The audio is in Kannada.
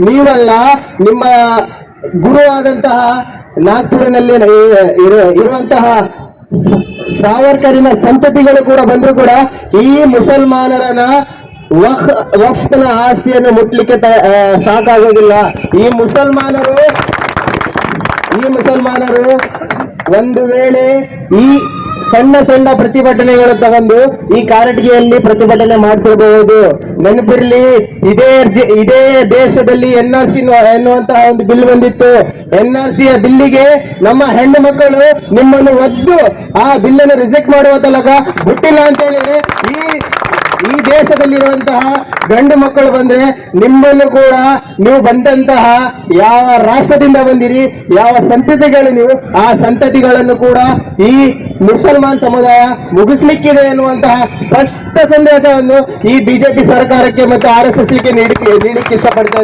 ನೀವಲ್ಲ, ನಿಮ್ಮ ಗುರುವಾದಂತಹ ನಾಗ್ಪುರಿನಲ್ಲಿ ಇರ- ಇರ- ಇರುವಂತಹ ಸಾವರ್ಕರಿನ ಸಂತತಿಗಳು ಕೂಡ ಬಂದ್ರು ಕೂಡ ಈ ಮುಸಲ್ಮಾನರನ್ನ ವಫ್ನ ಆಸ್ತಿಯನ್ನು ಮುಟ್ಲಿಕ್ಕೆ ಸಾಕಾಗೋದಿಲ್ಲ. ಈ ಮುಸಲ್ಮಾನರು ಈ ಮುಸಲ್ಮಾನರು ಒಂದು ವೇಳೆ ಈ ಸಣ್ಣ ಸಣ್ಣ ಪ್ರತಿಭಟನೆಗಳು ತಗೊಂಡು ಈ ಕಾರಟಗಿಯಲ್ಲಿ ಪ್ರತಿಭಟನೆ ಮಾಡ್ತಿರಬಹುದು ನೆನಪಿರ್ಲಿ, ಇದೇ ಇದೇ ದೇಶದಲ್ಲಿ ಎನ್ ಆರ್ ಸಿ ಎನ್ನುವಂತಹ ಒಂದು ಬಿಲ್ ಬಂದಿತ್ತು. ಎನ್ ಆರ್ ಸಿಯ ಬಿಲ್ಲಿಗೆ ನಮ್ಮ ಹೆಣ್ಣು ಮಕ್ಕಳು ನಿಮ್ಮನ್ನು ಒದ್ದು ಆ ಬಿಲ್ ಅನ್ನು ರಿಜೆಕ್ಟ್ ಮಾಡುವ ತಲಕ ಬಿಟ್ಟಿಲ್ಲ ಅಂತ ಹೇಳಿದ್ರೆ ಈ ಈ ದೇಶದಲ್ಲಿರುವಂತಹ ಗಂಡು ಮಕ್ಕಳು ಬಂದ್ರೆ ನಿಮ್ಮನ್ನು ಕೂಡ ನೀವು ಬಂದಂತಹ ಯಾವ ರಾಷ್ಟ್ರದಿಂದ ಬಂದಿರಿ, ಯಾವ ಸಂತತಿಗಳು ನೀವು, ಆ ಸಂತತಿಗಳನ್ನು ಕೂಡ ಈ ಮುಸಲ್ಮಾನ್ ಸಮುದಾಯ ಮುಗಿಸ್ಲಿಕ್ಕಿದೆ ಎನ್ನುವಂತಹ ಸ್ಪಷ್ಟ ಸಂದೇಶವನ್ನು ಈ ಬಿಜೆಪಿ ಸರ್ಕಾರಕ್ಕೆ ಮತ್ತು ಆರ್ ಎಸ್ ಎಸ್ಗೆ ನೀಡಲಿಕ್ಕೆ ಇಷ್ಟಪಡ್ತಾ